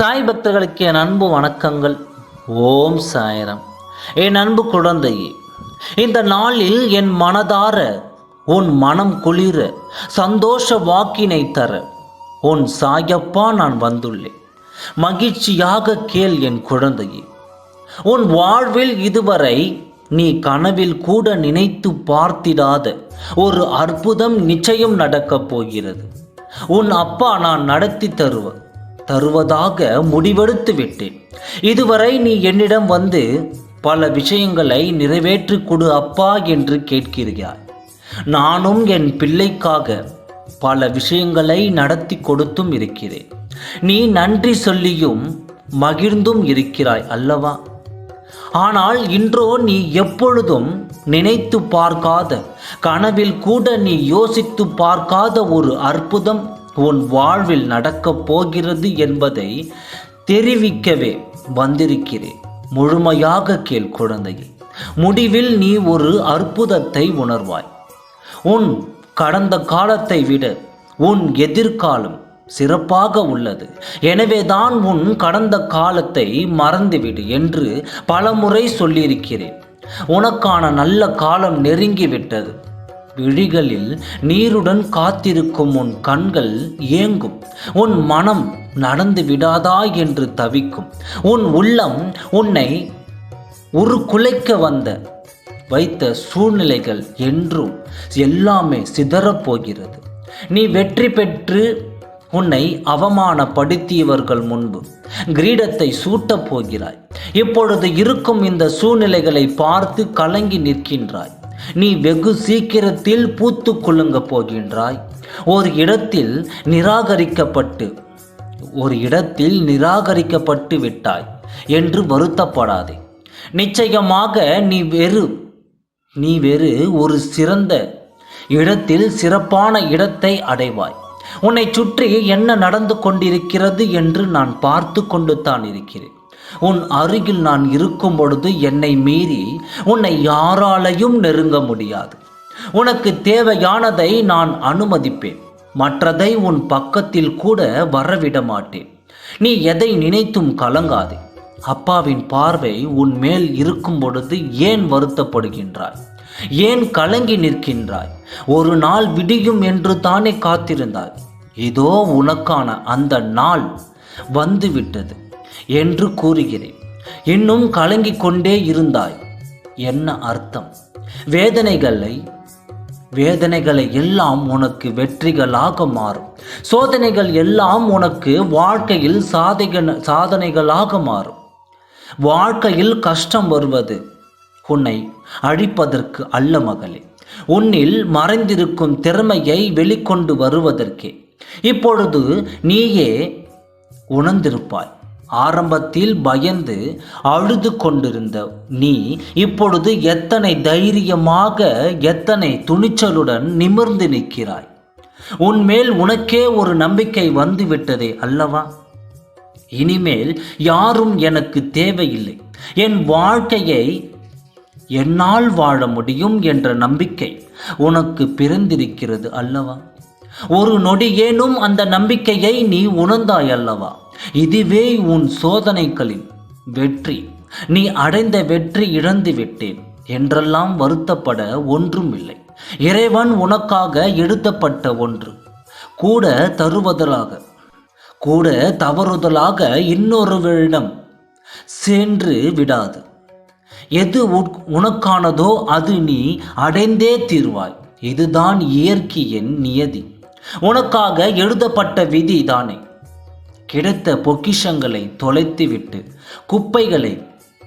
சாய் பக்தர்களுக்கு என் அன்பு வணக்கங்கள். ஓம் சாயரம். என் அன்பு குழந்தையே இந்த நாளில் என் மனதார உன் மனம் குளிர சந்தோஷ வாக்கினை தர உன் சாயப்பா நான் வந்துள்ளேன். மகிழ்ச்சியாக கேள் என் குழந்தையே உன் வாழ்வில் இதுவரை நீ கனவில் கூட நினைத்து பார்த்திடாத ஒரு அற்புதம் நிச்சயம் நடக்கப் போகிறது. உன் அப்பா நான் நடத்தி தருவேன் தருவதாக முடிவெடுத்து விட்டேன். இதுவரை நீ என்னிடம் வந்து பல விஷயங்களை நிறைவேற்றி கொடு அப்பா என்று கேட்கிறாய். நானும் என் பிள்ளைக்காக பல விஷயங்களை நடத்தி கொடுத்தும் இருக்கிறேன். நீ நன்றி சொல்லியும் மகிழ்ந்தும் இருக்கிறாய் அல்லவா? ஆனால் இன்றோ நீ எப்பொழுதும் நினைத்து பார்க்காத கனவில் கூட நீ யோசித்து பார்க்காத ஒரு அற்புதம் உன் வாழ்வில் நடக்கப் போகிறது என்பதை தெரிவிக்கவே வந்திருக்கிறேன். முழுமையாக கேள் குழந்தையே. முடிவில் நீ ஒரு அற்புதத்தை உணர்வாய். உன் கடந்த காலத்தை விட உன் எதிர்காலம் சிறப்பாக உள்ளது. எனவேதான் உன் கடந்த காலத்தை மறந்துவிடு என்று பலமுறை சொல்லியிருக்கிறேன். உனக்கான நல்ல காலம் நெருங்கிவிட்டது. விழிகளில் நீருடன் காத்திருக்கும் உன் கண்கள் ஏங்கும். உன் மனம் நடந்து விடாதா என்று தவிக்கும். உன் உள்ளம் உன்னை ஒரு குலைக்க வந்த வைத்த சூழ்நிலைகள் என்றும் எல்லாமே சிதறப் போகிறது. நீ வெற்றி பெற்று உன்னை அவமானப்படுத்தியவர்கள் முன்பு கிரீடத்தை சூட்டப் போகிறாய். இப்பொழுது இருக்கும் இந்த சூழ்நிலைகளை பார்த்து கலங்கி நிற்கின்றாய். நீ வெகு சீக்கிரத்தில் பூத்து கொள்ளுங்க போகின்றாய். ஒரு இடத்தில் நிராகரிக்கப்பட்டு ஒரு இடத்தில் நிராகரிக்கப்பட்டு விட்டாய் என்று வருத்தப்படாதே. நிச்சயமாக நீ வெறு நீ வெறு ஒரு சிறந்த இடத்தில் சிறப்பான இடத்தை அடைவாய். உன்னை சுற்றி என்ன நடந்து கொண்டிருக்கிறது என்று நான் பார்த்து கொண்டு தான் இருக்கிறேன். உன் அருகில் நான் இருக்கும் பொழுது என்னை மீறி உன்னை யாராலையும் நெருங்க முடியாது. உனக்கு தேவையானதை நான் அனுமதிப்பேன். மற்றதை உன் பக்கத்தில் கூட வரவிட மாட்டேன். நீ எதை நினைத்தும் கலங்காதே. அப்பாவின் பார்வை உன் மேல் இருக்கும் பொழுது ஏன் வருத்தப்படுகின்றாய்? ஏன் கலங்கி நிற்கின்றாய்? ஒரு நாள் விடியும் என்று தானே காத்திருந்தாய். இதோ உனக்கான அந்த நாள் வந்துவிட்டது. என்று கூறுகிறேன். இன்னும் கலங்கிக் கொண்டே இருந்தாய். என்ன அர்த்தம்? வேதனைகளை வேதனைகளை எல்லாம் உனக்கு வெற்றிகளாக மாறும். சோதனைகள் எல்லாம் உனக்கு வாழ்க்கையில் சாதக சாதனைகளாக மாறும். வாழ்க்கையில் கஷ்டம் வருவது உன்னை அழிப்பதற்கு அல்ல மகளே. உன்னில் மறைந்திருக்கும் திறமையை வெளிக்கொண்டு வருவதற்கே. இப்பொழுது நீயே உணர்ந்திருப்பாய். ஆரம்பத்தில் பயந்து அழுது கொண்டிருந்த நீ இப்பொழுது எத்தனை தைரியமாக எத்தனை துணிச்சலுடன் நிமிர்ந்து நிற்கிறாய்? உன்மேல் உனக்கே ஒரு நம்பிக்கை வந்து விட்டதே அல்லவா? இனிமேல் யாரும் எனக்கு தேவையில்லை. என் வாழ்க்கையை என்னால் வாழ முடியும் என்ற நம்பிக்கை உனக்கு பிறந்திருக்கிறது அல்லவா? ஒரு நொடியேனும் அந்த நம்பிக்கையை நீ உணர்ந்தாய் அல்லவா? இதுவே உன் சோதனைகளின் வெற்றி. நீ அடைந்த வெற்றி இழந்து விட்டேன். என்றெல்லாம் வருத்தப்பட ஒன்றும் இல்லை இறைவன் உனக்காக எழுதப்பட்ட ஒன்று. கூட தருவதலாக கூட தவறுதலாக இன்னொருவரிடம் சென்று விடாது. எது உனக்கானதோ அது நீ அடைந்தே தீர்வாய். இதுதான் இயற்கையின் நியதி. உனக்காக எழுதப்பட்ட விதி தானே. கிடைத்த பொக்கிஷங்களை தொலைத்துவிட்டு குப்பைகளை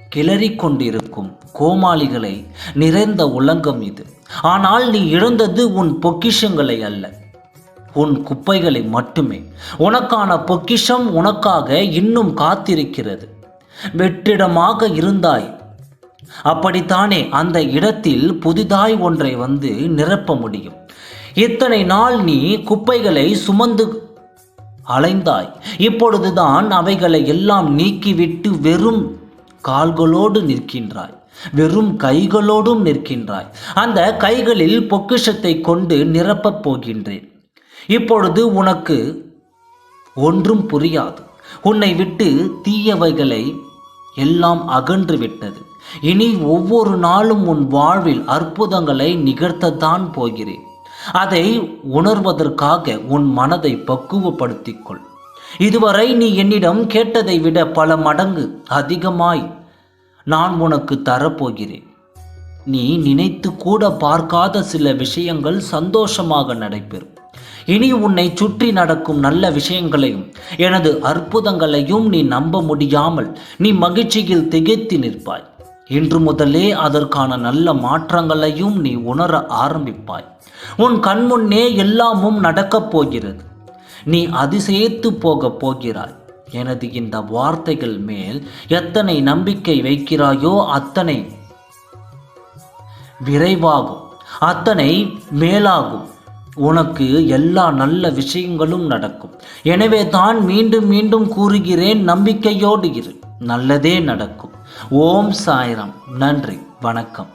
கிளறி கொண்டிருக்கும் கோமாளிகளை நிறைந்த உலகம் இது. ஆனால் நீ இழந்தது உன் பொக்கிஷங்களை அல்ல. உன் குப்பைகளை மட்டுமே. உனக்கான பொக்கிஷம் உனக்காக இன்னும் காத்திருக்கிறது. வெற்றிடமாக இருந்தாய். அப்படித்தானே அந்த இடத்தில் புதிதாய் ஒன்றை வந்து நிரப்ப முடியும். இத்தனை நாள் நீ குப்பைகளை சுமந்து அலைந்தாய். இப்பொழுதுதான் அவைகளை எல்லாம் நீக்கிவிட்டு வெறும் கால்களோடு நிற்கின்றாய். வெறும் கைகளோடும் நிற்கின்றாய். அந்த கைகளில் பொக்கிஷத்தை கொண்டு நிரப்பப் போகின்றேன். இப்பொழுது உனக்கு ஒன்றும் புரியாது. உன்னை விட்டு தீயவைகளை எல்லாம் அகன்று விட்டது. இனி ஒவ்வொரு நாளும் உன் வாழ்வில் அற்புதங்களை நிகழ்த்தத்தான் போகிறேன். அதை உணர்வதற்காக உன் மனதை பக்குவப்படுத்திக் கொள் இதுவரை நீ என்னிடம் கேட்டதை விட பல மடங்கு அதிகமாய் நான் உனக்கு தரப்போகிறேன். நீ நினைத்து கூட பார்க்காத சில விஷயங்கள் சந்தோஷமாக நடைபெறும். இனி உன்னை சுற்றி நடக்கும் நல்ல விஷயங்களையும் எனது அற்புதங்களையும் நீ நம்ப முடியாமல் நீ மகிழ்ச்சியில் திகைத்து நிற்பாய். இன்று முதலே அதற்கான நல்ல மாற்றங்களையும் நீ உணர ஆரம்பிப்பாய். உன் கண்முன்னே எல்லாமும் நடக்கப் போகிறது. நீ அதிசயித்து போகப் போகிறாய். எனது இந்த வார்த்தைகள் மேல் எத்தனை நம்பிக்கை வைக்கிறாயோ அத்தனை விரைவாகும். அத்தனை மேலாகும். உனக்கு எல்லா நல்ல விஷயங்களும் நடக்கும். எனவே தான் மீண்டும் மீண்டும் கூறுகிறேன் நம்பிக்கையோடு இரு. நல்லதே நடக்கும். ஓம் சாய்ராம். நன்றி. வணக்கம்.